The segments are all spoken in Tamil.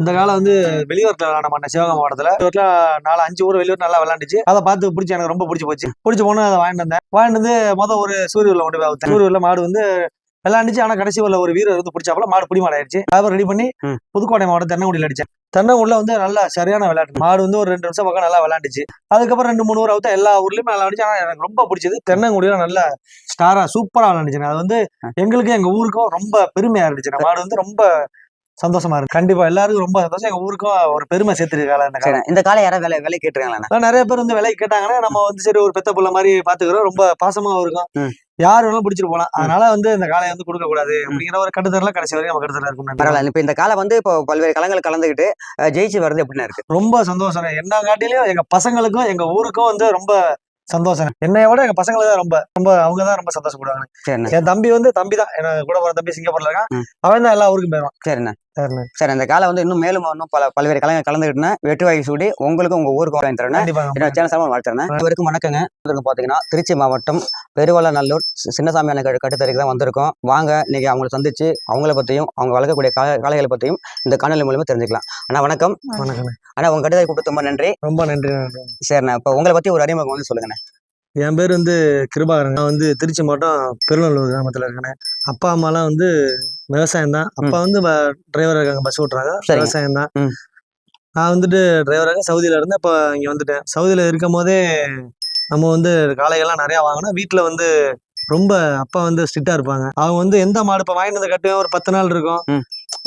இந்த காலம் வந்து வெளியூர்ல விளையாட மாட்டேன். சிவகங்கை மாவட்டத்துல. வெளியூர்ல நாலு அஞ்சு ஊர் வெளியூர் நல்லா விளையாண்டுச்சு அதை பார்த்து பிடிச்சி எனக்கு ரொம்ப பிடிச்சி போச்சு. பிடிச்ச போன அதை வாங்கிட்டு வந்தேன். வாங்கிட்டு வந்து மொதல் ஒரு சூரியூர்ல கொண்டு போய் அவுத்தேன். சூரியூர்ல மாடு வந்து விளையாண்டுச்சு ஆனா கடைசி ஊர்ல ஒரு வீரர் வந்து பிடிச்சாப்புல மாடு பிடி மாடு ஆயிடுச்சு. அப்புறம் ரெடி பண்ணி. புதுக்கோட்டை மாவட்டம் தென்னங்குடியில் அடிச்சேன். தென்னங்குடியில வந்து நல்லா சரியான விளையாட்டு. மாடு வந்து ஒரு ரெண்டு நிமிஷம் பக்கம் நல்லா விளையாண்டுச்சு. அதுக்கப்புறம் ரெண்டு மூணு ஊர் அவுத்தா எல்லா ஊர்லயுமே நல்லா விளையாண்டுச்சு. ஆனா எனக்கு ரொம்ப பிடிச்சது தென்னங்குடியில நல்ல ஸ்டாரா சூப்பரா விளையாண்டுச்சு. அது வந்து எங்களுக்கும் எங்க ஊருக்கும் ரொம்ப பெருமையா இருந்துச்சு. மாடு வந்து ரொம்ப சந்தோஷமா இருக்கு. கண்டிப்பா எல்லாருக்கும் ரொம்ப சந்தோஷம். எங்க ஊருக்கும் ஒரு பெருமை சேர்த்துருக்காங்க இந்த காலம். காலை யாராவது விலை விலை கேட்டுருக்காங்களா நிறைய பேர் வந்து விலை கேட்டாங்கன்னா நம்ம வந்து சரி ஒரு பெத்த புள்ள மாதிரி பாத்துக்கிறோம். ரொம்ப பாசமாவும் இருக்கும். யார் வேணாலும் பிடிச்சிட்டு போலாம் அதனால வந்து இந்த காளையை வந்து கொடுக்க கூடாது அப்படிங்கிற ஒரு கட்டுத்தரல கடைசி வரைக்கும் நம்ம கட்டுத்தரல இருக்கும் பரவாயில்ல. இப்ப இந்த காலை வந்து இப்போ பல்வேறு களங்கள் கலந்துக்கிட்டு ஜெயிச்சு வர்றது எப்படின்னா இருக்கு? ரொம்ப சந்தோஷம். என்ன காட்டிலையும் எங்க பசங்களுக்கும் எங்க ஊருக்கும் வந்து ரொம்ப சந்தோஷம். என்னைய விட எங்க பசங்களுக்கு தான் ரொம்ப ரொம்ப அவங்க தான் ரொம்ப சந்தோஷப்படுவாங்க. என் தம்பி வந்து தம்பி தான் எனக்கு கூட போற தம்பி சிங்கப்பூர்ல இருக்கான். அவன் தான் எல்லா ஊருக்கும் சரிண்ணே சரிண்ணே. சரி அந்த காலை வந்து இன்னும் மேலும் இன்னும் பல பல்வேறு கலங்கள் கலந்துக்கிட்டுனா வாங்கி சூடி உங்களுக்கும் உங்க ஊருக்கு வாங்கி தரேன் என்னோட சேனல் சார்பாக வாழ்த்துறேன் இவருக்கும் வணக்கங்க. இவருக்கு பார்த்தீங்கன்னா திருச்சி மாவட்டம் பெருவளநல்லூர் சின்னசாமி அண்ணன் கட்டு- கட்டுத்தரைக்கு தான் வந்திருக்கோம். வாங்க இன்னைக்கு அவங்களை சந்திச்சு அவங்கள பற்றியும் அவங்க வளர்க்கக்கூடிய கால காளைகளை பற்றியும் இந்த காணொலி மூலமா தெரிஞ்சுக்கலாம். அண்ணா வணக்கம். வணக்கம் அண்ணா உங்க கட்டுத்தரை கூப்பிட்டு ரொம்ப நன்றி. ரொம்ப நன்றி நன்றி சரிண்ணா இப்போ உங்களை பற்றி ஒரு அறிமுகம் வந்து சொல்லுங்கண்ணே. என் பேர் வந்து கிருபாகரன். நான் வந்து திருச்சி மாவட்டம் பெருநல்லூர் கிராமத்தில் இருக்கேன். அப்பா அம்மாலாம் வந்து விவசாயம் தான் அப்பா வந்து டிரைவராக இருக்காங்க பஸ் ஓட்டுறாங்க. விவசாயம் தான். நான் வந்துட்டு டிரைவராக சவுதியில இருந்து இப்போ இங்கே வந்துட்டேன். சவுதியில இருக்கும் போதே நம்ம வந்து காளைகள்லாம் நிறையா வாங்கினோம். வீட்டில் வந்து ரொம்ப அப்பா வந்து ஸ்ட்ரிக்டா இருப்பாங்க. அவங்க வந்து எந்த மாடு இப்போ வாங்கிட்டு வந்து கட்டுவேன் ஒரு பத்து நாள் இருக்கும்.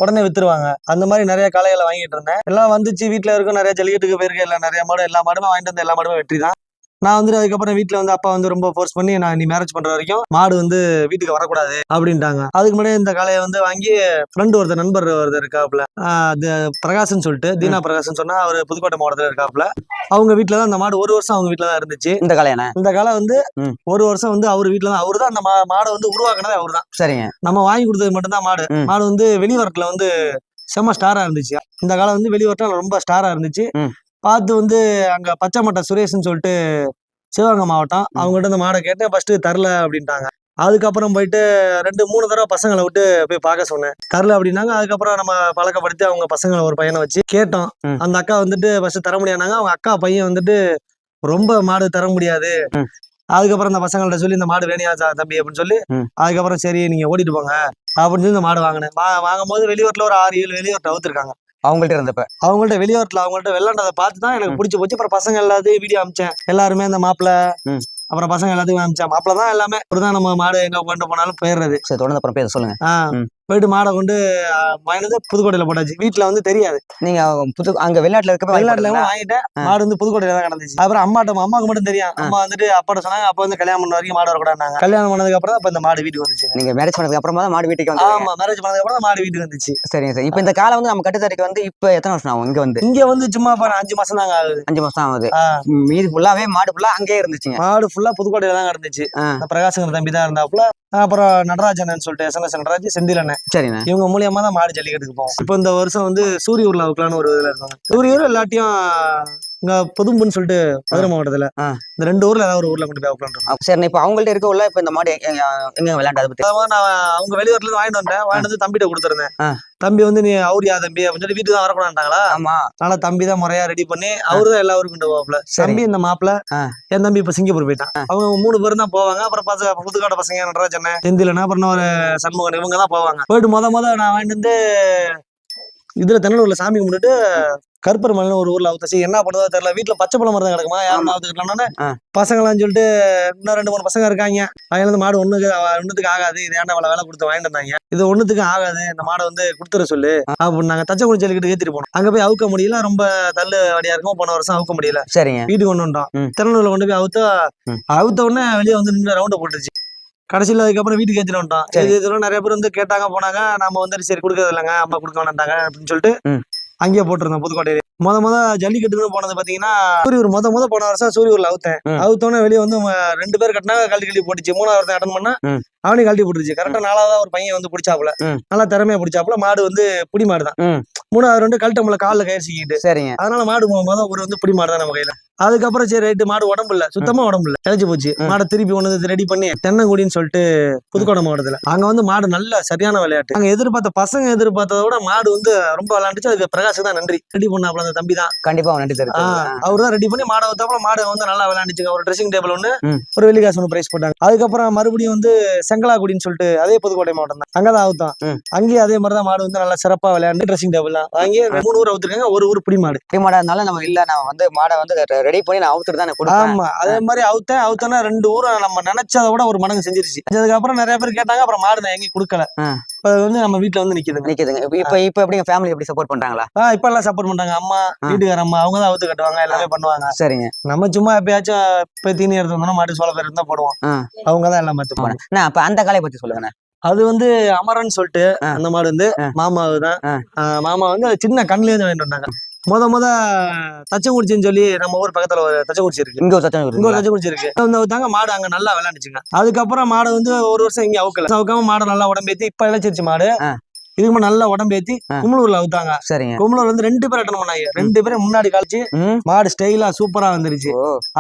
உடனே வித்துருவாங்க. அந்த மாதிரி நிறைய காளைகளை வாங்கிட்டு இருந்தேன். எல்லாம் வந்துச்சு. வீட்டில் இருக்கும் நிறைய ஜல்லிக்கட்டுக்கு போயிருக்கு எல்லாம் நிறைய மாடு எல்லா மாடுமே வாங்கிட்டு வந்து எல்லா மாடுமே வெற்றி தான் நான் வந்துட்டு அதுக்கப்புறம் வீட்டில் வந்து அப்பா வந்து ரொம்ப ஃபோர்ஸ் பண்ணி நான் நீ மேரேஜ் பண்ற வரைக்கும் மாடு வந்து வீட்டுக்கு வரக்கூடாது அப்படின்ட்டாங்க. அதுக்கு முன்னாடி இந்த காளையை வந்து வாங்கி ஃப்ரெண்டு ஒருத்தர் நண்பர் ஒருத்தர் இருக்காப்புல. பிரகாஷ்னு சொல்லிட்டு தீனா பிரகாஷ்னு சொன்னா அவர் புதுக்கோட்டை மாவட்டத்தில் இருக்காப்புல. அவங்க வீட்டில் தான் அந்த மாடு ஒரு வருஷம் அவங்க வீட்டில் தான் இருந்துச்சு. இந்த காளையாண்ணே இந்த காலை வந்து. ஒரு வருஷம் வந்து அவர் வீட்டில் தான் அவர் தான் அந்த மா- மாடை வந்து உருவாக்குனது அவர் தான் சரிங்க. நம்ம வாங்கி கொடுத்தது மட்டும்தான் மாடு. மாடு வந்து வெளிவரத்துல வந்து செம்ம ஸ்டாரா இருந்துச்சு. இந்த காலம் வந்து வெளிவரத்துல ரொம்ப ஸ்டாரா இருந்துச்சு. பார்த்து வந்து அங்க பச்சைமட்டை சுரேஷ்னு சொல்லிட்டு சிவகங்கை மாவட்டம். அவங்ககிட்ட இந்த மாடை கேட்டேன். ஃபர்ஸ்ட் தரல அப்படின்ட்டாங்க. அதுக்கப்புறம் போயிட்டு ரெண்டு மூணு தடவை பசங்களை விட்டு போய் பார்க்க சொன்னேன். தரல அப்படின்னாங்க. அதுக்கப்புறம் நம்ம பழக்கப்படுத்தி அவங்க பசங்களை ஒரு பையனை வச்சு கேட்டோம். அந்த அக்கா வந்துட்டு ஃபர்ஸ்ட் தர முடியாதுனாங்க. அவங்க அக்கா பையன் வந்துட்டு ரொம்ப மாடு தர முடியாது. அதுக்கப்புறம் இந்த பசங்கள்ட்ட சொல்லி இந்த மாடு வேணியா தம்பி? அப்படின்னு சொல்லி. அதுக்கப்புறம் சரி நீங்க ஓட்டிட்டு போங்க. அப்படின்னு சொல்லி இந்த மாடு வாங்கினேன். வாங்கும் போது வெளியூர்ல ஒரு ஆறு ஏழு வெளியூர்ட்ட அவுத்துருக்காங்க. அவங்கள்ட்ட இருந்தப்ப. அவங்கள்ட்ட வெளியூர்ல அவங்கள்ட்ட விளாண்டதை பார்த்து தான் எனக்கு. பிடிச்சி போச்சு. அப்புறம் பசங்க எல்லாத்தையும் வீடியோ அமிச்சேன். எல்லாருமே இந்த மாப்பிள்ள. அப்புறம் பசங்க எல்லாத்தையும் அமிச்சேன். மாப்பிள்ள தான் எல்லாமே. தான் நம்ம மாடு எங்க கொண்டு போனாலும் போயிடுறது. சரி தொடர்ந்து அப்புறம் பேச சொல்லுங்க. போயிட்டு மாடை கொண்டு வாங்கினது புதுக்கோட்டையில போட்டாச்சு. வீட்டுல வந்து தெரியாது. நீங்க புது அங்க வெளிநாட்டுல வாங்கி வெளிநாட்டுல? வாங்கிட்டேன். மாடு வந்து புதுக்கோட்டையில தான் கிடந்துச்சு. அப்புறம் அம்மாட்ட அம்மாவுக்கு மட்டும் தெரியும். அம்மா வந்துட்டு அப்பாட்ட சொன்னாங்க அப்பா வந்து கல்யாணம் பண்ண வரைக்கும் மாடு வரக்கூடாதுனாங்க கல்யாணம் பண்ணதுக்கு அப்புறம் தான் இப்ப இந்த மாடு வீட்டுக்கு வந்துச்சு. நீங்க மேரேஜ் பண்ணதுக்கு அப்புறமா தான் மாடு வீட்டுக்கு வந்து ஆமா மேரேஜ் பண்ணதுக்கு அப்புறம் தான் மாடு வீட்டுக்கு வந்துச்சு. சரிங்க சார். இப்போ இந்த காலை வந்து நம்ம கட்டுத்தரைக்கு வந்து இப்போ எத்தனை வருஷம் ஆகும்? இங்க வந்து? இங்க வந்து சும்மா இப்ப அஞ்சு மாசம் தாங்க ஆகுது. அஞ்சு மாசம் ஆகுது. மீதி ஃபுல்லாவே மாடு ஃபுல்லா அங்கேயே இருந்துச்சுங்க. மாடு ஃபுல்லா புதுக்கோட்டையில தான் கிடந்துச்சு. பிரகாசங்கிற தம்பி தான் இருந்தாப்புல. அப்புறம் நடராஜன் சொல்லிட்டு எஸ் எஸ் நடராஜ் செந்திலண்ணன் சரிண்ணே. இவங்க மூலியமா தான் மாடு ஜல்லிக்கட்டுக்கு போவோம். இப்போ இந்த வருஷம் வந்து சூரியூர்ல வைக்கலான்னு ஒரு இதுல இருக்காங்க. சூரியூர் எல்லாத்தையும் இங்க பொதும்புன்னு சொல்லிட்டு மதுரை மாவட்டத்துல. இந்த ரெண்டு ஊர்ல ஏதாவது ஒரு ஊர்ல கொண்டு போய். அப்ப சரிண்ணே இப்போ அவங்கள்ட்ட இருக்க உள்ள இப்போ இந்த மாடு எங்க விளையாண்டு அதை பத்தி. நான் அவங்க வெளியூர்ல இருந்து வாங்கிட்டு வந்தேன் வாங்கிட்டு வந்து தம்பிட்ட கொடுத்துருந்தேன். தம்பி வந்து நீ அவர் யா தம்பி அப்படின்னு சொல்லி வீட்டுக்கு தான் வரக்கூடாதுட்டாங்களா ஆமா. அதனால தம்பி தான் முறையா ரெடி பண்ணி அவரு தான் எல்லா கொண்டு போவாப்ல. தம்பி இந்த மாப்பிள்ள ஆ. என் தம்பி இப்ப சிங்கப்பூர் போயிட்டான். அவங்க மூணு பேரும் தான் போவாங்க. அப்புறம் பசங்க புதுக்காட பசங்க நடராஜன் செந்திலன் அப்புறம் ஒரு சண்முகன் இவங்க தான் போவாங்க. போயிட்டு முத முத நான் வாங்கிட்டு வந்து இதுல தென்னலூர்ல சாமி கும்பிட்டுட்டு கருப்பர் மலைன்னு ஒரு ஊர்ல அவுத்தச்சு. என்ன பண்ணுறதோ தெரியல. வீட்டுல பச்சை பழம் மரம் கிடக்குமா? யாரும் ஆ. பசங்களாம் சொல்லிட்டு இன்னும் ரெண்டு மூணு பசங்க இருக்காங்க. அதுல இருந்து மாடு ஒண்ணுக்கு ஒண்ணுத்துக்கு ஆகாது. இது ஏன்டா வேலை வேலை கொடுத்து வாங்கிட்டு வந்தாங்க? இது ஒண்ணுத்துக்கு ஆகாது. இந்த மாடை வந்து கொடுத்துற சொல்லு. அப்படின்னாங்க தச்சக்குடி ஜல்லிக்கிட்டு ஏத்திட்டு போனோம். அங்க போய் அவுக்க முடியல. ரொம்ப தள்ளு வடியா இருக்கும் போன வருஷம் அவுக்க முடியல. சரிங்க. வீட்டுக்கு கொண்டு வந்துட்டோம். திருநெல்வேலியில் கொண்டு போய் அவுத்தா. அவுத்த உடனே வெளியே வந்து நின்று ரவுண்டை போட்டுருச்சு. கடைசியில் அதுக்கப்புறம் வீட்டுக்கு ஏற்றிட்டு வந்துட்டோம். இதெல்லாம் நிறைய பேர் வந்து கேட்டாங்க போனாங்க. நம்ம வந்து சரி கொடுக்கறது இல்லைங்க. அம்மா கொடுக்க வேண்டாங்க அப்படின்னு சொல்லிட்டு. அங்கேயே போட்டிருந்தேன் புதுக்கோட்டையில. முத முத ஜல்லிக்கட்டுன்னு போனது பாத்தீங்கன்னா சூரியூர். முத முத போன வருஷம் சூரியூர்ல அவுத்தேன். அவுத்தோன்னே வெளியே வந்து ரெண்டு பேர் கட்டினா கழட்டி கழட்டி போட்டுச்சு. மூணாவது ஒருத்தன் அட்டன் பண்ணா ம். அவனையும் கழட்டி போட்டுருச்சு. கரெக்டா நாலாவதா ஒரு பையன் வந்து பிடிச்சாப்புல. நல்லா திறமையா பிடிச்சாப்புல. மாடு வந்து புடி மாடு தான். மூணாவது ரெண்டு கழட்டமுல காலில் கயிறு சிக்கிட்டு சரிங்க. அதனால மாடு முத ஒரு வந்து புடி மாடு தான் நம்ம கையில. அதுக்கப்புறம் சரி ரைட்டு மாடு உடம்பு இல்ல. சுத்தமா உடம்பு இல்ல. இழைச்சு போச்சு. மாடை திருப்பி ஒண்ணு ரெடி பண்ணி தென்னங்குடின்னு சொல்லிட்டு புதுக்கோட்டை மாவட்டத்துல. அங்க வந்து மாடு நல்ல சரியான விளையாட்டு. அங்க எதிர்பார்த்த பசங்க எதிர்பார்த்ததை விட மாடு வந்து ரொம்ப விளையாண்டுச்சு. அதுக்கு பிரகாஷ் தான் நன்றி. ரெடி பண்ணாப்ல அந்த தம்பி தான் கண்டிப்பா நன்றி தெரிவித்து அவர் தான் ரெடி பண்ணி மாடை வைத்தாப்புல மாடு வந்து நல்லா விளையாண்டுச்சுங்க ஒரு ட்ரெஸ்ஸிங் டேபிள் ஒன்று. ஒரு வெள்ளிக்காசு ஒன்று பிரைஸ் போட்டாங்க. அதுக்கப்புறம் மறுபடியும் வந்து செங்கலாக்குடின்னு சொல்லிட்டு அதே புதுக்கோட்டை மாவட்டம் தான். அங்கதான் அவுத்தான். ம். அங்கேயும் அதே மாதிரி தான் மாடு வந்து நல்லா சிறப்பா விளையாண்டு ட்ரெஸ்ஸிங் டேபிள் தான். வாங்கி மூணு ஊர் அவுத்துருக்காங்க. ஒரு ஊர் பிடி மாடு. மாடா இருந்தாலும் நம்ம இல்ல நான் வந்து மாடை வந்து ரெடி பண்ணி நான் அவுத்துட்டு தான் கொடுப்பேன். ஆமா. அதே மாதிரி அவுத்தேன். அவுத்தனா ரெண்டு ஊரும் நம்ம நினைச்சதை விட ஒரு மடங்கு செஞ்சிருச்சு. செஞ்சதுக்கு அப்புறம் நிறைய பேர் கேட்டாங்க. அப்புறம் மாடு நான் எங்கேயும் கொடுக்கல. இப்ப வந்து நம்ம வீட்டுல வந்து நிக்குதுங்க. நிக்குதுங்க. இப்ப- இப்ப இப்ப எப்படிங்க? ஃபேமிலி எப்படி சப்போர்ட் பண்றாங்களா? ஆஹ் இப்ப எல்லாம் சப்போர்ட் பண்றாங்க. அம்மா ஆ. வீட்டுக்கார அம்மா அவங்க தான் அவுத்து கட்டுவாங்க எல்லாமே பண்ணுவாங்க. சரிங்க. நம்ம சும்மா எப்பயாச்சும் போய் தீனி எடுத்து வந்தோம்னா மாட்டு சோள பேர் இருந்தா போடுவோம். ஆ. அவங்க தான் எல்லாம் பார்த்துப்பாங்க அண்ணா அப்ப அந்த காலையை பத்தி சொல்லுங்கண்ணே அது வந்து அமரன் சொல்லிட்டு ஆ. அந்த மாடு வந்து ஆ. மாமாவு தான் ஆ. ஆஹ் மாமா வந்து சின்ன கண்ணுல இருந்து வாங்கிட்டு வந்தாங்க. முத முத தச்சங்குறிச்சின்னு சொல்லி நம்ம ஊர் பக்கத்துல ஒரு தச்சங்குறிச்சி இருக்கு. இங்க ஒரு சத்தம் இங்க ஒரு? தச்சங்குறிச்சி இருக்கு. வந்து அவுத்தாங்க மாடு அங்க நல்லா விளையாண்டுச்சுங்க. அதுக்கப்புறம் மாடு வந்து ஒரு வருஷம் இங்க அவுக்கல. அவுக்காம மாடு நல்லா உடம்பேத்தி இப்ப இழைச்சிருச்சு மாடு. இதுக்கு நல்லா உடம்பேத்தி. கும்பலூர்ல அவுத்தாங்க. சரிங்க. கும்பலூர் வந்து ரெண்டு பேர் அட்டன் பண்ணாங்க. ரெண்டு பேரும் முன்னாடி காலிச்சு மாடு ஸ்டைலா சூப்பரா வந்துருச்சு.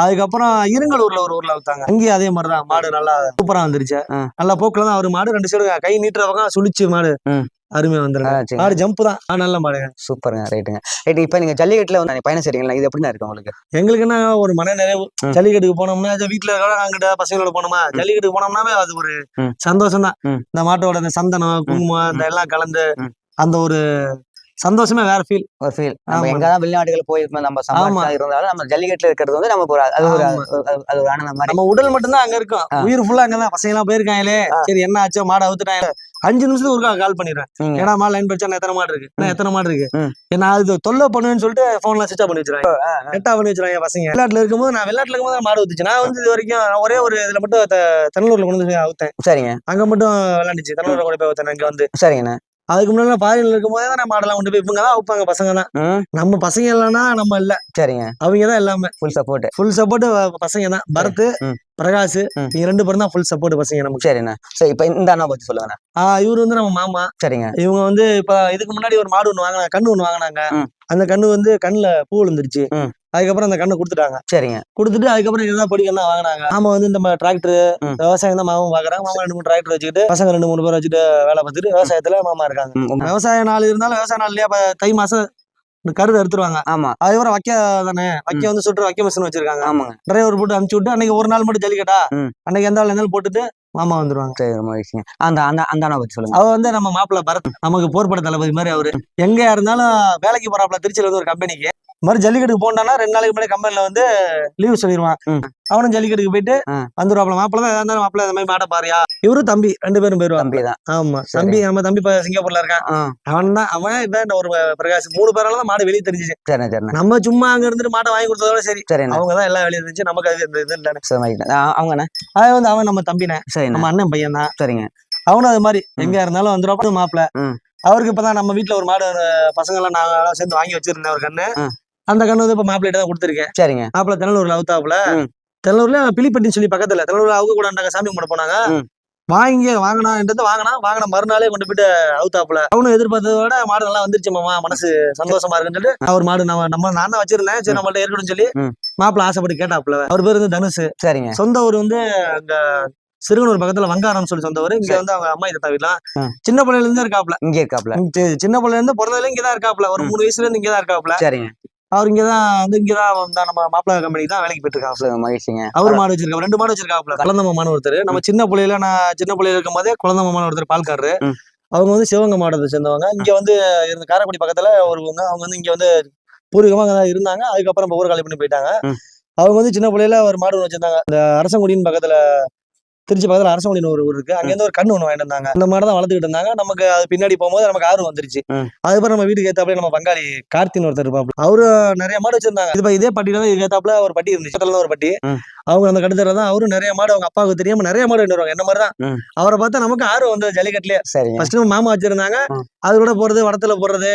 அதுக்கப்புறம் இருங்கலூர்ல ஒரு ஊர்ல வித்தாங்க அங்கேயும் அதே மாதிரிதான். மாடு நல்லா சூப்பரா வந்துருச்சு. நல்லா போக்குல தான் அவரு மாடு. ரெண்டு சைடு கை நீட்டுற பக்கம் சுழிச்சு மாடு. அருமையா வந்துருங்க. மாடு ஜம்ப் தான். ஆ, நல்ல மாடுங்க சூப்பருங்க ரைட்டுங்க ரைட் இப்ப நீங்க ஜல்லிக்கட்டுல வந்து பயணம் செய்றீங்களா? இது எப்படிண்ணா இருக்கு உங்களுக்கு? எங்களுக்கு என்ன ஒரு மன நிறைவு. ஜல்லிக்கட்டுக்கு போனோம்னா வீட்டுல இருக்கிற அங்கிட்ட பசங்களோட போனோமா? ஜல்லிக்கட்டுக்கு போனோம்னாவே அது ஒரு. சந்தோஷம் தான். இந்த மாட்டோட இந்த சந்தனம் குங்குமம் இந்த எல்லாம் கலந்து. அந்த ஒரு சந்தோஷமே வேற ஃபீல் ஒரு ஃபீல் நம்ம. எங்கதான் வெளிநாடுகள் போய் இப்ப நம்ம சம்பாதிச்சா இருந்தாலும் நம்ம ஜல்லிக்கட்டுல இருக்கிறது வந்து நமக்கு ஒரு அது ஒரு. அது- ஒரு ஆனந்தம் மாதிரி. நம்ம உடல் மட்டும்தான் அங்க இருக்கும். உயிர் ஃபுல்லா அங்கதான். பசங்க எல்லாம் போயிருக்காங்களே சரி என்ன ஆச்சோ மாடு அவுத்துட்டாங்க. அஞ்சு நிமிஷத்துக்கு ஒருக்கா கால் பண்ணிடுறேன். ஏன்னா மா லைன் படிச்சா எத்தனை மாடு இருக்கு? நான் எத்தனை மாடு இருக்கு. நான் அது தொல்லை பண்ணுவேன்னு சொல்லிட்டு போன்ல சுவிச் பண்ணி வச்சிருக்காங்க நெட்டா பண்ணி வச்சிருக்காங்க பசங்க. வெளிநாட்டுல இருக்கும்போது நான் வெளிநாட்டுல இருக்கும்போது மாடு ஊத்துச்சு நான் வந்து இது வரைக்கும் ஒரே ஒரு இதுல மட்டும் த- தென்னலூர்ல கொண்டு வந்து அவுத்தேன். சரிங்க. அங்க மட்டும் விளையாண்டுச்சு. தென்னலூர்ல கொண்டு போய் ஊத்தேன் அங்க வந்து. சரிங்கண்ணா. அதுக்கு முன்னாடி ஃபாரின்ல இருக்கும்போது தான் நான் மாடெல்லாம் கொண்டு போய் இவங்க தான் வைப்பாங்க பசங்க தான் நம்ம பசங்க இல்லைன்னா நம்ம இல்ல. சரிங்க. அவங்க தான் எல்லாமே ஃபுல் சப்போர்ட் ஃபுல் சப்போர்ட் பசங்க தான் பரத். பிரகாஷ். நீங்க ரெண்டு பேரும் தான் ஃபுல் சப்போர்ட் பசங்க நமக்கு. சரிண்ணா. சரி இப்ப இந்த அண்ணா பத்தி சொல்லுங்கண்ணா. ஆஹ் இவர் வந்து நம்ம மாமா. சரிங்க. இவங்க வந்து இப்ப இதுக்கு முன்னாடி ஒரு மாடு ஒண்ணு வாங்கினாங்க கண்ணு ஒண்ணு வாங்கினாங்க. அந்த கண்ணு வந்து கண்ணுல பூ விழுந்துருச்சு. அதுக்கப்புறம் அந்த கண்ணை கொடுத்துட்டாங்க. சரிங்க. கொடுத்துட்டு அதுக்கப்புறம் இதுதான் படிக்க தான் வாங்கினாங்க. மாமா வந்து இந்த டிராக்டர். விவசாயம் தான் மாமா பாக்குறாங்க. மாமா ரெண்டு மூணு டிராக்டர் வச்சுக்கிட்டு பசங்க ரெண்டு மூணு பேர் வச்சுட்டு வேலை பார்த்துட்டு விவசாயத்துல மாமா இருக்காங்க. விவசாய நாள் இருந்தாலும் விவசாய நாள்லயே அப்ப தை மாசம் கருது எடுத்துருவாங்க ஆமா. அதுக்கப்புறம் வைக்க தானே? வைக்க வந்து சுற்று வைக்க மிஷின் வச்சிருக்காங்க. ஆமாங்க. டிரைவர் போட்டு அனுப்பிச்சு விட்டு அன்னைக்கு ஒரு நாள் மட்டும் ஜல்லிக்கட்டா. அன்னைக்கு எந்த ஆள் இருந்தாலும் போட்டுட்டு மாமா வந்துருவாங்க. சரி ரொம்ப விஷயம் அந்த அந்த அந்த அண்ணா பத்தி சொல்லுங்க. அவ வந்து நம்ம மாப்பிள்ள பரத் நமக்கு போர்பட தளபதி மாதிரி அவரு. எங்க இருந்தாலும் வேலைக்கு போறாப்ல திருச்சியில வந்து ஒரு கம்பெனிக்கு மாதிரி ஜல்லிக்கட்டுக்கு போண்டானா ரெண்டு நாளைக்கு முன்னாடி கம்பெனில வந்து லீவ் சொல்லிடுவான். அவனும் ஜல்லிக்கட்டுக்கு போயிட்டு ஆ. வந்துருவாப்ல மாப்பிள்ள தான் இருந்தாலும் மாப்பிள்ள இந்த மாதிரி மாட்ட பாரியா. இவரு தம்பி ரெண்டு பேரும் போயிருவாங்க. தம்பி தான். ஆமா சரி. தம்பி நம்ம தம்பி சிங்கப்பூர்ல இருக்கான். அவன் தான் அவன் இதான் ஒரு பிரகாஷ் மூணு பேரால தான் மாடு வெளியே தெரிஞ்சிச்சு. சரிண்ணா சரிண்ணா நம்ம சும்மா அங்க இருந்துட்டு மாட்டை வாங்கி கொடுத்ததோட சரி. சரிண்ணா அவங்க தான் எல்லாம் வெளியே இருந்துச்சு நமக்கு அது இது சரி. ஆ, அவங்கண்ணா அது வந்து அவன் நம்ம தம்பினே. சரிண்ணா நம்ம அண்ணன் பையன் தான். சரிங்க. அவனும் அது மாதிரி. எங்க இருந்தாலும் வந்துடும் மாப்பிள்ள. ம். அவருக்கு இப்பதான் நம்ம வீட்ல ஒரு மாடு பசங்க எல்லாம் நாங்க சேர்ந்து வாங்கி வச்சிருந்தேன் ஒரு கண்ணு. அந்த கண்ணு வந்து இப்ப மாப்பிள்ளைட்ட தான் கொடுத்துருக்கேன். சரிங்க. மாப்பிள்ள தென்னலூர்ல அவுத்தாப்புல. தென்னலூர்ல பிலிப்பட்டின்னு சொல்லி பக்கத்துல தென்னலூர்ல அவங்க கூட சாமி கும்பிட போனாங்க. வாங்கி வாங்கினான்றது வாங்கினா வாங்கின மறுநாளே கொண்டு போயிட்டு அவுத்தாப்புல அவனும் எதிர்பார்த்ததை விட மாடு நல்லா வந்துருச்சு மாமா மனசு சந்தோஷமா இருக்குன்னு சொல்லிட்டு அவர் மாடு நம்ம நம்ம நான் தான் வச்சிருந்தேன். சரி நம்மள்ட்ட இருக்கணும்னு சொல்லி. மாப்பிள்ள ஆசைப்பட்டு கேட்டாப்புல. அவர் பேர் வந்து தனுஷ் சரிங்க. சொந்த ஊர் வந்து அங்க சிறுவனூர் பக்கத்துல வங்காரம் சொல்லி சொந்த ஊர். இங்க. வந்து அவங்க அம்மா இதை தவிரலாம். சின்ன பிள்ளையில இருந்து இருக்காப்ல இங்கே இருக்காப்ல சின்ன பிள்ளைல இருந்து பிறந்ததுல இங்கதான் இருக்காப்ல ஒரு. மூணு வயசுல இருந்து இங்கதான் இருக்காப்ல சரிங்க. அவர் இங்கதான் வந்து இங்கதான் வந்தா நம்ம மாப்பிள்ளை கம்பெனிக்கு தான் வேலைக்கு போயிட்டு மகிழ்ச்சிங்க. அவர் மாடு வச்சிருக்காப்ல ரெண்டு மாடு வச்சிருக்காப்ல. குழந்தை மாமான்னு ஒருத்தர். நம்ம சின்ன பிள்ளையில நான் சின்ன பிள்ளையில இருக்கும் போதே குழந்தை மாமான்னு ஒருத்தர் பால்காரரு. அவங்க வந்து சிவகங்கை மாவட்டத்தை சேர்ந்தவங்க. இங்க வந்து இருந்த காரைக்குடி பக்கத்துல ஒருவங்க அவங்க வந்து இங்க வந்து பூர்வீகமா அங்கதான் இருந்தாங்க. அதுக்கப்புறம் இப்ப ஊர் காலி பண்ணி போயிட்டாங்க. அவங்க வந்து சின்ன பிள்ளையில ஒரு மாடு வச்சிருந்தாங்க. இந்த அரசங்குடின்னு பக்கத்துல திருச்சி பக்கத்துல அரசங்குடின்னு ஒரு ஊர் இருக்கு. அங்க இருந்து ஒரு கண்ணு ஒண்ணு வாங்கிட்டு வந்தாங்க. அந்த மாதிரி தான் வளர்த்துக்கிட்டு இருந்தாங்க. நமக்கு அது பின்னாடி போகும்போது நமக்கு ஆர்வம் வந்துருச்சு. அதுக்கப்புறம் நம்ம வீட்டுக்கு ஏத்தாப்புல நம்ம பங்காளி கார்த்தின் ஒருத்தர் இருப்பாப்ல அவரு நிறைய மாடு வச்சிருந்தாங்க. இது இதே பட்டியில தான் இதுக்கு ஏத்தாப்புல ஒரு பட்டி இருந்துச்சு. ஒரு பட்டி. அவங்க அந்த கடுத்தர தான் அவரும் நிறைய மாடு அவங்க அப்பாவுக்கு தெரியாம நிறைய மாடு வருவாங்க என்ன மாதிரி தான். அவரை பார்த்தா நமக்கு ஆர்வம் வந்து ஜல்லிக்கட்டுலயே சரிங்க ஃபர்ஸ்ட் மாமா வச்சிருந்தாங்க. அது கூட போறது வடத்துல போடுறது.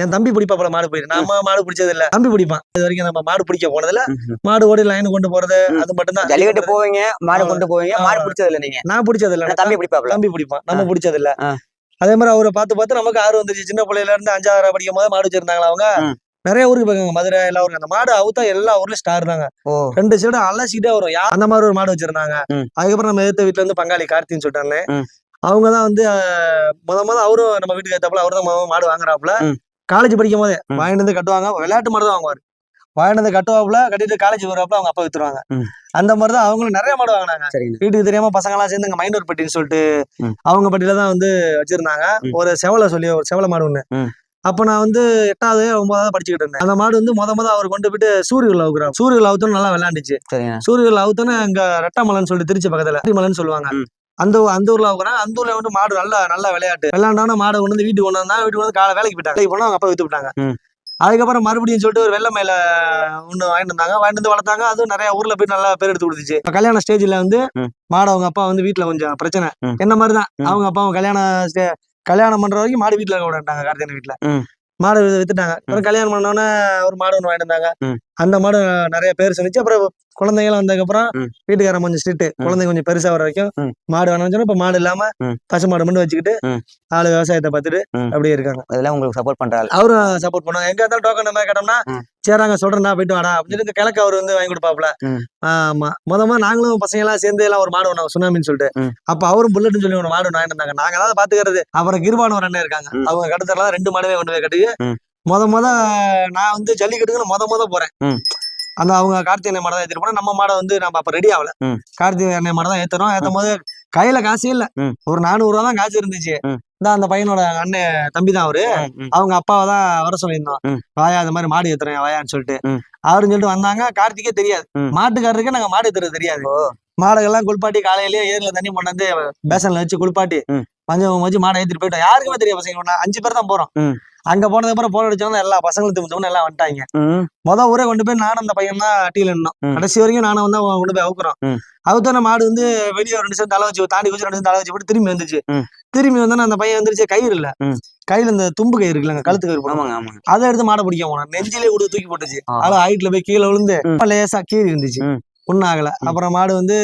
என் தம்பி பிடிப்பாப்புல மாடு போயிட்டு நாம மாடு பிடிச்சது இல்ல தம்பி பிடிப்பான் இது வரைக்கும் நம்ம மாடு பிடிக்க போனதுல. மாடு ஓடி லைன் கொண்டு போறது. அது மட்டும் தான் ஜல்லிக்கட்டு போவீங்க மாடு. கொண்டு போவீங்க மாடு. பிடிச்சது இல்ல நீங்க நான் பிடிச்சது இல்ல தம்பி பிடிப்பாப்ல தம்பி பிடிப்பான் நம்ம. பிடிச்சது இல்ல. அதே மாதிரி அவரை பார்த்து பார்த்து நமக்கு ஆர்வம் வந்துருச்சு சின்ன பிள்ளையில இருந்து அஞ்சாவது படிக்கும் போது மாடு வச்சிருந்தாங்களா அவங்க. நிறைய ஊருக்கு போயிருக்காங்க மதுரை எல்லா ஊருக்கு அந்த மாடு அவுத்தா எல்லா ஊர்லயும் ஸ்டார் தாங்க ரெண்டு சைடும் அலசிக்கிட்டே வரும் யா- அந்த மாதிரி ஒரு மாடு வச்சிருந்தாங்க. அதுக்கப்புறம் நம்ம எதிர்த்த வீட்டுல இருந்து பங்காளி கார்த்தின்னு சொல்லிட்டாங்க ம். அவங்க தான் வந்து முத முத அவரும் நம்ம வீட்டுக்கு ஏத்தாப்புல அவர் தான் மாடு வாங்குறாப்புல. காலேஜ் படிக்கும் போதே. வாங்கிட்டு வந்து கட்டுவாங்க விளையாட்டு மாடு தான் வாங்குவாரு வாங்கிட்டு வந்து கட்டுவாப்புல கட்டிட்டு காலேஜ் வருவாப்புல அவங்க அப்பா வித்துருவாங்க. அந்த மாதிரி தான் அவங்களும் நிறைய மாடு வாங்கினாங்க வீட்டுக்கு தெரியாம பசங்க எல்லாம் சேர்ந்து மைனூர் பட்டின்னு சொல்லிட்டு. அவங்க பட்டியில தான் வந்து வச்சிருந்தாங்க. ஒரு செவலை சொல்லி ஒரு செவலை மாடு ஒண்ணு. அப்ப நான் வந்து எட்டாவது ஒன்பதாவது படிச்சுக்கிட்டு இருந்தேன். அந்த மாடு வந்து முத முத அவர் கொண்டு போயிட்டு சூரியவில் அவுக்குறாரு சூரியவில் அவுத்தோன்னு நல்லா விளையாண்டுச்சு. சூரியவில் அவுத்தோன்னு அங்க ரெட்டாமலைன்னு சொல்லிட்டு திருச்சி பக்கத்துல மலைன்னு சொல்லுவாங்க. அந்த அந்த ஊர்ல அவுக்குறாங்க அந்த ஊர்ல வந்து மாடு நல்லா நல்லா விளையாட்டு. விளையாண்டான மாடு கொண்டு வந்து வீட்டுக்கு கொண்டு வந்தா வீட்டுக்கு வந்து காலை வேலைக்கு போயிட்டாங்க. வேலைக்கு போனா அவங்க அப்பா வித்து விட்டாங்க. அதுக்கப்புறம் மறுபடியும் சொல்லிட்டு ஒரு வெள்ளை மயில ஒண்ணு வாங்கிட்டு வந்தாங்க. வாங்கிட்டு வந்து வளர்த்தாங்க. அதுவும் நிறைய ஊர்ல போய் நல்லா பேர் எடுத்து கொடுத்துச்சு. இப்ப கல்யாண ஸ்டேஜ்ல வந்து. மாடு அவங்க அப்பா வந்து வீட்டுல கொஞ்சம் பிரச்சனை. என்ன மாதிரிதான். அவங்க அப்பா கல்யாண ஸ்டே- கல்யாணம் பண்ற வரைக்கும் மாடு வீட்டுல இருக்க விடாட்டாங்க கார்த்திகன் வீட்டுல. மாடு வித்து- வித்துட்டாங்க அப்புறம் கல்யாணம் பண்ணோன்னே ஒரு மாடு ஒன்று வாங்கிட்டு வந்தாங்க. அந்த மாடு நிறைய பேர் சொல்லிச்சு அப்புறம் குழந்தைங்களும் வந்ததுக்கப்புறம். வீட்டுக்காரன் கொஞ்சம் ஸ்ட்ரிக்ட் குழந்தைங்க கொஞ்சம் பெருசா வர வரைக்கும். மாடு வேணும்னு சொன்னா இப்ப மாடு இல்லாம. பசு மாடு மட்டும் வச்சுக்கிட்டு. ஆளு விவசாயத்தை பார்த்துட்டு. அப்படியே இருக்காங்க அதெல்லாம் உங்களுக்கு சப்போர்ட் பண்றாரு அவரும் சப்போர்ட் பண்ணுவாங்க எங்க இருந்தாலும் டோக்கன் மாதிரி கேட்டோம்னா. சரிங்க சொல்றேன்டா போயிட்டு வாடா அப்படின்னு சொல்லி கிழக்கு அவர் வந்து வாங்கி கொடுப்பாப்ல. ஆமா முத முத நாங்களும் பசங்க எல்லாம் சேர்ந்து எல்லாம் ஒரு மாடு ஒண்ணு சுனாமின்னு சொல்லிட்டு. அப்ப அவரும் புல்லட்னு சொல்லி ஒரு மாடு ஒண்ணு வாங்கிட்டு இருந்தாங்க நாங்க தான் பாத்துக்கிறது அப்புறம் கிருபான ஒரு அண்ணன் இருக்காங்க. அவங்க கடத்தலாம் ரெண்டு மாடுமே கொண்டு போய் கட்டி. முத முத நான் வந்து ஜல்லிக்கட்டுக்குன்னு முத முத போறேன். அந்த அவங்க கார்த்திகை மாடை தான் ஏத்திட்டு போனா நம்ம மாடை வந்து நம்ம அப்ப ரெடி ஆகல. கார்த்திகை அண்ணன் மாடை தான் ஏத்துறோம் ஏத்தும் போது கையில காசே இல்ல. ஒரு நானூறு ரூபா தான் காசு இருந்துச்சு. இந்த அந்த பையனோட அண்ணன் தம்பி தான் அவரு. அவங்க அப்பாவை தான் வர சொல்லியிருந்தோம். வாயா இந்த மாதிரி மாடு ஏத்துறேன் வாயான்னு சொல்லிட்டு. அவருன்னு சொல்லிட்டு வந்தாங்க கார்த்திகே தெரியாது. மாட்டுக்காரருக்கு நாங்க மாடு ஏத்துறது தெரியாது. மாடுகள்லாம் குளிப்பாட்டி காலையிலேயே ஏர்ல தண்ணி கொண்டு வந்து பேசன்ல வச்சு குளிப்பாட்டி. மஞ்சள் வச்சு மாடை ஏத்திட்டு போயிட்டோம் யாருக்குமே தெரியாது பசங்க அஞ்சு பேர் தான் போறோம். அங்க போனதுக்கு அப்புறம் போன அடிச்சவங்க எல்லா பசங்களும் திரும்ப எல்லாம் வந்துட்டாங்க முத ஊரே கொண்டு போய் நானும் அந்த பையன் தான் அட்டியில நின்னோம். கடைசி வரைக்கும் நானும் வந்து கொண்டு போய் அவுக்குறோம். அவுத்தான மாடு வந்து வெளியே ரெண்டு சேர்ந்து தலை வச்சு தாண்டி வச்சு ரெண்டு சேர்ந்து தலை வச்சு போட்டு திரும்பி வந்துச்சு. திரும்பி வந்தோன்னா அந்த பையன் வந்துருச்சு கயிறு இல்ல. கையில இந்த தும்பு கயிறு இருக்குல்லங்க கழுத்து கயிறு ஆமாங்க அதை எடுத்து மாடை பிடிக்க போனோம் நெஞ்சிலே கொடுத்து தூக்கி போட்டுச்சு. ஆளு ஹைட்ல போய் கீழே விழுந்து. லேசா கீறி இருந்துச்சு. ஒன்னும் ஆகல. அப்புறம் மாடு வந்து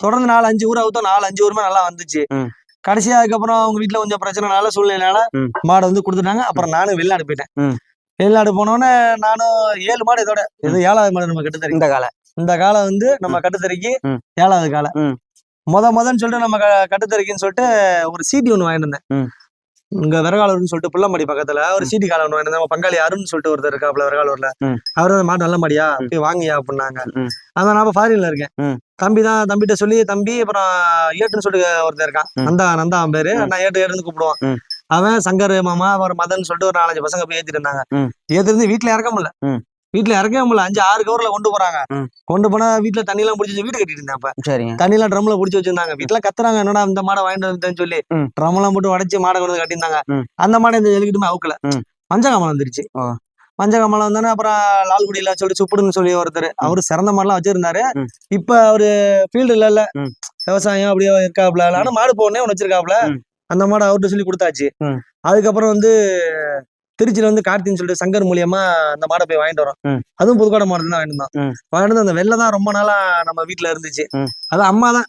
தொடர்ந்து நாலு அஞ்சு ஊர் அவுத்தோம் நாலு அஞ்சு ஊருமே நல்லா வந்துச்சு. கடைசியா அதுக்கப்புறம் அவங்க வீட்டுல கொஞ்சம் பிரச்சனைனால சூழ்நிலையால ம். மாடை வந்து கொடுத்துட்டாங்க அப்புறம் நானும் வெளிநாடு போயிட்டேன். வெளிநாடு போனோடனே நானும் ஏழு மாடு இதோட இது ஏழாவது மாடு நம்ம கட்டுத்தறி இந்த கால இந்த காலம் வந்து நம்ம கட்டுத்தறிக்கு. ஏழாவது காலம் ம். முத முதன்னு சொல்லிட்டு நம்ம கட்டுத்தறிக்குன்னு சொல்லிட்டு ஒரு சீட்டி ஒண்ணு வாங்கிட்டு இருந்தேன். இங்க விறகாலூர்னு சொல்லிட்டு புள்ளம்படி பக்கத்துல ஒரு. சீட்டி காலம் இருந்தேன். நம்ம பங்காளி அருண் சொல்லிட்டு ஒருத்தர் இருக்காப்ல விறகாலூர்ல. அவர் அந்த மாடு நல்ல மாடியா. போய் வாங்கியா அப்படின்னாங்க. அதான் நான் ஃபாரின்ல இருக்கேன். தம்பி தான் தம்பிட்ட சொல்லி தம்பி அப்புறம் ஏட்டுன்னு சொல்லிட்டு ஒருத்தர் இருக்கான். நந்தா நந்தா அவன் பேரு. நான் ஏட்டு ஏட்டுன்னு கூப்பிடுவான். அவன் சங்கர் மாமா ஒரு மதன் சொல்லிட்டு ஒரு நாலஞ்சு பசங்க போய் ஏத்திட்டு இருந்தாங்க. ஏத்திருந்து வீட்டுல இறக்க முடியல. வீட்டுல இறக்கவே முடியல. அஞ்சு ஆறு கவர்ல கொண்டு போறாங்க. கொண்டு போனா வீட்டுல தண்ணி எல்லாம் பிடிச்சி வீடு கட்டிட்டு இருந்தேன் அப்ப. சரிங்க. தண்ணி எல்லாம் ட்ரம்ல பிடிச்சி வச்சிருந்தாங்க. வீட்டுல கத்துறாங்க. என்னடா இந்த மாடை வாங்கிட்டு வந்துட்டேன்னு சொல்லி. ட்ரம் எல்லாம் போட்டு உடச்சி மாடை கொண்டு கட்டியிருந்தாங்க. ம். அந்த மாடை இந்த ஜல்லிக்கட்டுமே அவுக்கல. மஞ்சகாமலம் வந்துருச்சு. மஞ்சகாமலம் வந்தானே அப்புறம் லால்குடியில சொல்லி சுப்புடுன்னு சொல்லி ஒருத்தர். அவரு சிறந்த மாடெல்லாம் வச்சிருந்தாரு. இப்ப அவரு ஃபீல்டு இல்ல. இல்ல. விவசாயம் அப்படியே இருக்காப்ல ஆனா மாடு போனே ஒன்று வச்சிருக்காப்ல. அந்த மாடை அவர்கிட்ட சொல்லி கொடுத்தாச்சு. அதுக்கப்புறம் வந்து திருச்சியில வந்து கார்த்தின்னு சொல்லிட்டு சங்கர் மூலியமா அந்த மாடை போய் வாங்கிட்டு வரோம். அதுவும் புதுக்கோட்டை மாடு தான் வாங்கிட்டு. வாங்கிட்டு அந்த வெள்ளை தான் ரொம்ப நாளா நம்ம வீட்டுல இருந்துச்சு. அது அம்மா தான்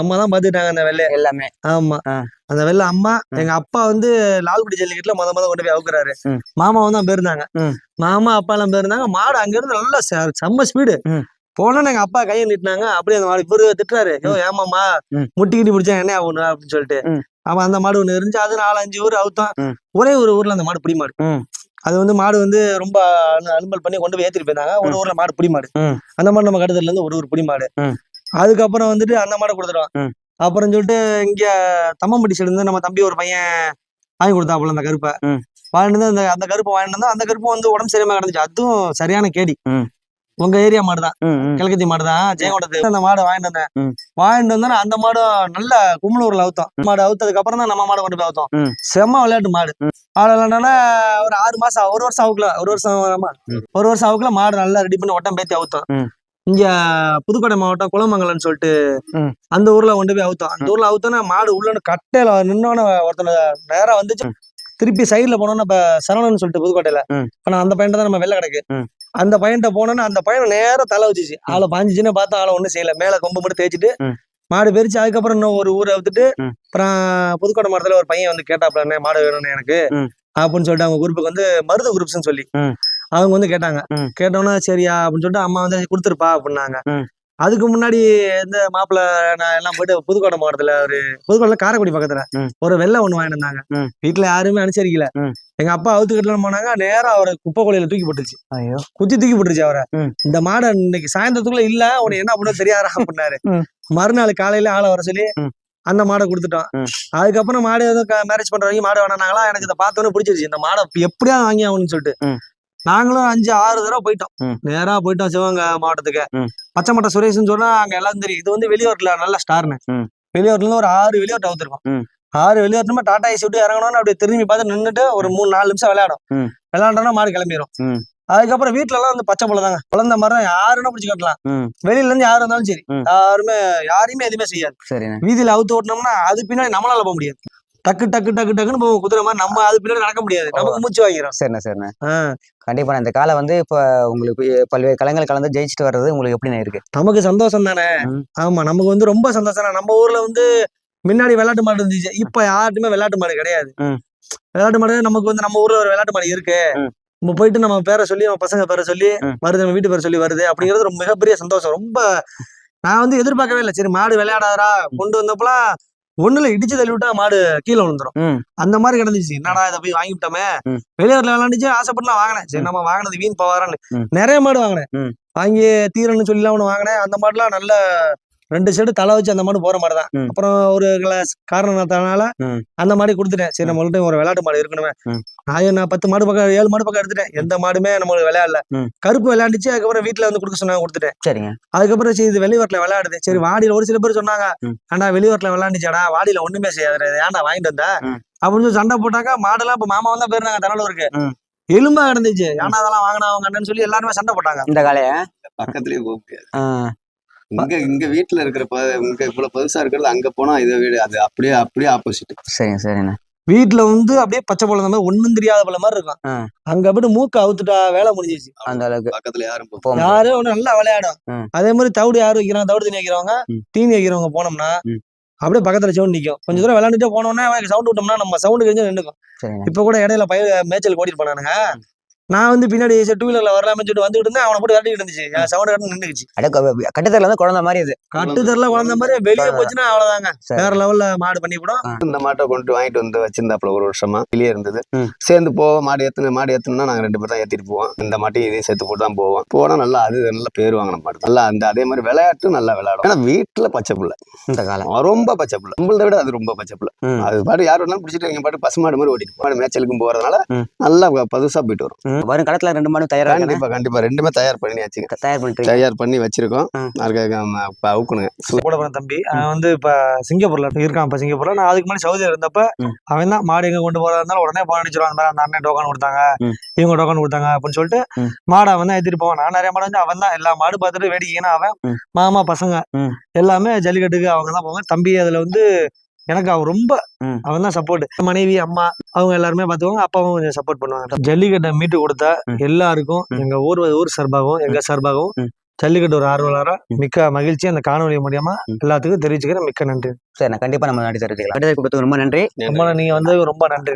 அம்மா தான் பாத்துட்டாங்க அந்த வெள்ளைய எல்லாமே ஆமா. அந்த வெள்ள அம்மா. எங்க அப்பா வந்து லால்குடி ஜல்லிக்கட்டுல முத முத கொண்டு போய் அவுக்குறாரு. மாமாவும் தான் போயிருந்தாங்க. மாமா அப்பா எல்லாம் போயிருந்தாங்க மாடு அங்க இருந்து நல்லா செம்ம ஸ்பீடு. போனோன்னு எங்க அப்பா கையை நீட்டினாங்க அப்படியே அந்த மாடு இவரு திட்டுறாரு யோ ஏமாமா. முட்டிக்கிட்டு பிடிச்சா என்ன ஆகணும் அப்படின்னு சொல்லிட்டு. அவன் அந்த மாடு ஒண்ணு இருந்துச்சு அது நாலு அஞ்சு ஊர் அவுத்தான். ஒரே ஒரு ஊர்ல அந்த மாடு புடி மாடு. அது வந்து மாடு வந்து ரொம்ப அலு- அலும்பல் பண்ணி கொண்டு போய் ஏத்திட்டு போயிருந்தாங்க ஒரு. ஊர்ல மாடு புடி மாடு. அந்த மாடு நம்ம கடுதல இருந்து ஒரு ஊர் புடி மாடு. அதுக்கப்புறம் வந்துட்டு அந்த மாடை கொடுத்துருவான். அப்புறம் சொல்லிட்டு இங்க தம்மம்பட்டி சைடு இருந்து நம்ம தம்பி ஒரு பையன் வாங்கி கொடுத்தாப்புல அந்த கருப்பை. வாங்கிட்டு அந்த அந்த கருப்பை வாங்கிட்டு அந்த கருப்பு வந்து உடம்பு சரியாம கிடந்துச்சு அதுவும் சரியான கேடி. உங்க ஏரியா மாடு தான் ம், ம். கிழக்கத்தி மாடு தான் ஜெயங்கொண்டத்து அந்த மாடு வாங்கிட்டு வந்தேன். வாங்கிட்டு வந்தா அந்த மாடும் நல்ல கும்பலூர்ல அவுத்தோம். மாடு அவுத்ததுக்கு அப்புறம் தான் நம்ம மாடு கொண்டு போய் அவுத்தோம். செம்ம விளையாட்டு மாடு. மாடு விளையாண்டோன்னா ஒரு ஆறு மாசம் ஒரு வருஷம் அவுக்கல ஒரு வருஷம். ஒரு வருஷம் அவுக்கல மாடு நல்லா ரெடி பண்ணி ஒட்டம் பேத்தி அவுத்தோம். இங்க புதுக்கோட்டை மாவட்டம் குளமங்கலம்னு சொல்லிட்டு. அந்த ஊர்ல கொண்டு போய் அவுத்தோம். அந்த ஊர்ல அவுத்தோன்னா மாடு உள்ள கட்டையில நின்னோன்னு ஒருத்தன நேரா வந்துச்சு. திருப்பி சைடுல போனோம்னா இப்ப சரவணன் சொல்லிட்டு புதுக்கோட்டையில. நான் அந்த பையன் தான் நம்ம வெள்ள கிடக்கு. அந்த பையன்ட்ட போனோன்னா அந்த பையன் நேரா தலை வச்சுச்சு ஆளை பாஞ்சிச்சுன்னு பார்த்தா ஆளை ஒண்ணும் செய்யல மேல கொம்பு மட்டும் தேய்ச்சிட்டு. மாடு பெரிச்சு அதுக்கப்புறம் இன்னும் ஒரு ஊரை வித்துட்டு. அப்புறம் புதுக்கோட்டை மாவட்டத்துல ஒரு பையன் வந்து கேட்டாப்ல "அண்ணே, மாடு வேணும்னு எனக்கு. அப்படின்னு சொல்லிட்டு அவங்க குரூப்புக்கு வந்து மருது குரூப்ஸ்னு சொல்லி. அவங்க வந்து கேட்டாங்க ம். கேட்டோன்னா சரியா அப்படின்னு சொல்லிட்டு அம்மா வந்து கொடுத்துருப்பா அப்படின்னாங்க. அதுக்கு முன்னாடி இந்த மாப்பிள்ள நான் எல்லாம் போயிட்டு புதுக்கோட்டை மாவட்டத்துல ஒரு புதுக்கோட்டை காரைக்குடி பக்கத்துல. ஒரு வெள்ளை ஒண்ணு வாங்கிட்டு வந்தாங்க ம். வீட்டுல யாருமே அனுசரிக்கல. எங்க அப்பா அவுத்து கட்டலாம் போனாங்க நேரா அவரை குப்பை கொலையில தூக்கி போட்டுருச்சு ஐயோ குத்தி தூக்கி போட்டுருச்சு அவரை. இந்த மாடை இன்னைக்கு சாயந்தரத்துக்குள்ள இல்ல உனக்கு என்ன பண்ண தெரியாதா அப்படின்னாரு. மறுநாள் காலையில ஆளை வர சொல்லி. அந்த மாடை கொடுத்துட்டோம். அதுக்கப்புறம் மாடு எதுவும் மேரேஜ் பண்ற வரைக்கும் மாடு வேணாங்களா எனக்கு இதை பார்த்தோன்னே பிடிச்சிருச்சு இந்த மாடை எப்படியாவது வாங்கி ஆகணும்னு சொல்லிட்டு. நாங்களும் அஞ்சு ஆறு தடவை போயிட்டோம். நேரா போயிட்டோம் சிவகங்கை மாவட்டத்துக்கு. ம். பச்சைமட்ட சுரேஷ்னு சொன்னா அங்க எல்லாரும் தெரியும். இது வந்து வெளியூர்ல நல்ல ஸ்டார்னு. வெளியூர்ல இருந்து ஒரு ஆறு வெளியூர் அவுத்திருக்கோம். ஆறு வெளியூர்ல டாடா ஏசி விட்டு இறங்கணும்னு அப்படியே திரும்பி பார்த்து நின்னுட்டு ஒரு மூணு நாலு நிமிஷம் விளையாடும். விளையாண்டோம்னா மாடு கிளம்பிடும். அதுக்கப்புறம் வீட்டுல எல்லாம் வந்து பச்சை புள்ள தாங்க குழந்தை மரம் யாருன்னா பிடிச்சி கட்டலாம். வெளியில இருந்து யாரு இருந்தாலும் சரி. யாருமே யாரையுமே எதுவுமே செய்யாது. வீதியில அவுத்து ஓட்டினோம்னா அது பின்னாடி நம்மளால போக முடியாது. டக்கு டக்கு டக்கு டக்குன்னு போகும். குதிரை மாதிரி நம்ம அது பின்னாடி நடக்க முடியாது. நமக்கு மூச்சு வாங்கிரும். சரிண்ணே சரிண்ணே. கண்டிப்பா இந்த காலை வந்து இப்போ உங்களுக்கு பல்வேறு கலைஞர்கள் கலந்து ஜெயிச்சுட்டு வர்றது உங்களுக்கு எப்படிண்ணே இருக்கு? நமக்கு சந்தோஷம் தானே. ஆமா நமக்கு வந்து ரொம்ப சந்தோஷம். நம்ம ஊர்ல வந்து முன்னாடி விளையாட்டு மாடு இருந்துச்சு. இப்ப யார்ட்டுமே விளையாட்டு மாடு கிடையாது. விளையாட்டு மாடு நமக்கு வந்து நம்ம ஊர்ல ஒரு விளையாட்டு மாடு இருக்கு. நம்ம போயிட்டு நம்ம பேரை சொல்லி நம்ம பசங்க பேரை சொல்லி. வருது நம்ம வீட்டு பேரை சொல்லி வருது அப்படிங்கிறது ரொம்ப மிகப்பெரிய சந்தோஷம். ரொம்ப நான் வந்து எதிர்பார்க்கவே இல்லை. சரி மாடு விளையாடாதா கொண்டு வந்தப்பலாம் ஒண்ணுல இடிச்சு தள்ளி விட்டா மாடு கீழே விழுந்துரும் அந்த மாதிரி கிடந்துச்சு என்னடா இதை போய் வாங்கிவிட்டோமே. வெளியூர்ல விளையாண்டுச்சு ஆசைப்பட்டு நான் வாங்கினேன் சரி. நம்ம வாங்கினது வீண் போவாரான்னு. நிறைய மாடு வாங்கினேன். வாங்கி தீரன்னு சொல்லி ஒன்று வாங்கினேன் அந்த மாடுலாம் நல்ல ரெண்டு சைடு தலை வச்சு அந்த மாடு போற மாடு தான். அப்புறம் ஒரு கிளாஸ் காரணத்தினால. அந்த மாடு கொடுத்துட்டேன். சரி நம்மள்ட்ட ஒரு விளையாட்டு மாடு இருக்கணுமே. நான் நான் பத்து மாடு பக்கம் ஏழு மாடு பக்கம் எடுத்துட்டேன். எந்த மாடுமே நம்மளுக்கு விளையாடல. கருப்பு விளையாண்டுச்சு அதுக்கப்புறம் வீட்டுல வந்து கொடுக்க சொன்னாங்க கொடுத்துட்டேன். சரிங்க. அதுக்கப்புறம் சரி இது வெளியூர்ல விளையாடுது. சரி வாடியில ஒரு சில பேர் சொன்னாங்க. ஆண்டா வெளியூர்ல விளையாண்டுச்சாடா வாடியில ஒண்ணுமே செய்யாது. ஏன்டா வாங்கிட்டு வந்த. அப்படின்னு சொல்லி சண்டை போட்டாக்கா மாடெல்லாம் இப்ப மாமா வந்தா போயிருந்தாங்க தனலூருக்கு. எலும்பா கிடந்துச்சு. ஏன்னா அதெல்லாம் வாங்கினா அவங்க சொல்லி எல்லாருமே சண்டை போட்டாங்க. இந்த காலைய பக்கத்துலயே போக இங்க இங்க வீட்டுல இருக்கிற ப இங்க இவ்வளவு பெருசா இருக்கிறது அங்க போனா இதை வீடு அது அப்படியே அப்படியே ஆப்போசிட் சரிங்க சரிண்ணே வீட்டுல வந்து அப்படியே பச்சை பழம் மாதிரி ஒண்ணும் தெரியாத பழம் மாதிரி இருக்கும். அங்க போயிட்டு மூக்க அவுத்துட்டா வேலை முடிஞ்சிச்சு அந்த அளவுக்கு பக்கத்துல யாரும். யாரும் ஒண்ணு நல்லா விளையாடும். அதே மாதிரி தவிடு யாரு வைக்கிறாங்க? தவிடு தண்ணி வைக்கிறவங்க. தீனி வைக்கிறவங்க போனோம்னா. அப்படியே பக்கத்துல சவுண்ட் நிக்கும். கொஞ்ச தூரம் விளையாண்டுட்டே போனோம்னா சவுண்ட் விட்டோம்னா நம்ம சவுண்டு கழிஞ்சு நின்றுக்கும். இப்ப கூட இடையில பயிர் மேய்ச்சல் ஓடிட்டு போனானுங்க. நான் வந்து பின்னாடி டூ வீலர்ல வரலாம்னு சொல்லிட்டு வந்துட்டு இருந்தேன் அவனை போட்டு விரட்டிட்டு இருந்துச்சு. சவுண்ட் கட்டு நின்றுச்சு அட கட்டத்தில் வந்து குழந்தை மாதிரி இது கட்டுத்தரல குழந்த மாதிரி வெளியே போச்சுன்னா அவ்வளவுதாங்க. வேற லெவல்ல மாடு பண்ணி விடும் இந்த மாட்டை கொண்டு வாங்கிட்டு வந்து வச்சிருந்தாப்புல ஒரு வருஷமா. வெளியே இருந்தது. சேர்ந்து போவோம் மாடு ஏத்துன மாடு ஏத்தணும்னா நாங்க ரெண்டு பேரும் தான் ஏத்திட்டு போவோம். இந்த மாட்டையும் இதையும் சேர்த்து போட்டு தான் போவோம். போனா நல்லா அது நல்ல பேர் வாங்கின மாடு நல்லா அந்த அதே மாதிரி விளையாட்டும் நல்லா விளையாடும். ஏன்னா வீட்டுல பச்சை புள்ள. இந்த காலம். ரொம்ப பச்சை புள்ள. நம்மளத விட அது ரொம்ப பச்சை புள்ள. அது பாட்டு யார் வேணாலும் பிடிச்சிட்டு எங்க பாட்டு பசுமாடு மாதிரி ஓடிட்டு மாடு மேய்ச்சலுக்கும் போறதுனால. நல்லா பதுசா போயிட்டு வரும். வரும் கடத்துல ரெண்டு மாடும் தயாரா இருக்கானே? கண்டிப்பா கண்டிப்பா. ரெண்டுமே தயார் பண்ணி வச்சுக்க தயார் பண்ணிட்டு தயார் பண்ணி வச்சிருக்கோம். இப்ப அவுக்கணுங்க. கூட பிறந்த தம்பி அவன் வந்து இப்ப சிங்கப்பூர்ல இருக்கான் இப்ப சிங்கப்பூர்ல. நான் அதுக்கு முன்னாடி சவுதியில இருந்தப்ப. அவன் தான் மாடு எங்க கொண்டு போறதா இருந்தாலும் உடனே போன் அடிச்சிருவான் அந்த அண்ணன் டோக்கன் கொடுத்தாங்க. இவங்க டோக்கன் கொடுத்தாங்க. அப்படின்னு சொல்லிட்டு. மாடை அவன் தான் ஏத்திட்டு போவான். நான் நிறைய மாடு வந்து அவன் தான் எல்லா மாடு பார்த்துட்டு வேடிக்கைன்னா அவன். மாமா பசங்க. எல்லாமே ஜல்லிக்கட்டுக்கு அவங்க தான் போவாங்க. தம்பி அதுல வந்து எனக்கு அவன் ரொம்ப. அவன் தான் சப்போர்ட் மனைவி அம்மா அவங்க எல்லாருமே பார்த்துக்குவாங்க. அப்பாவும் கொஞ்சம் சப்போர்ட் பண்ணுவாங்க. ஜல்லிக்கட்டை மீட்டு கொடுத்த. எல்லாருக்கும். எங்க ஊர் ஊர் சார்பாகவும் எங்க சார்பாகவும். ஜல்லிக்கட்டு ஒரு ஆர்வலரா மிக்க மகிழ்ச்சி. அந்த காணொலி மூலியமா. எல்லாத்துக்கும் தெரிவிச்சுக்கிறேன். மிக்க நன்றி. சரி நான் கண்டிப்பா நம்ம நாடி தெரிஞ்சுக்கலாம் கண்டிப்பா கொடுத்தது ரொம்ப நன்றி. ரொம்ப நீங்க வந்து ரொம்ப நன்றி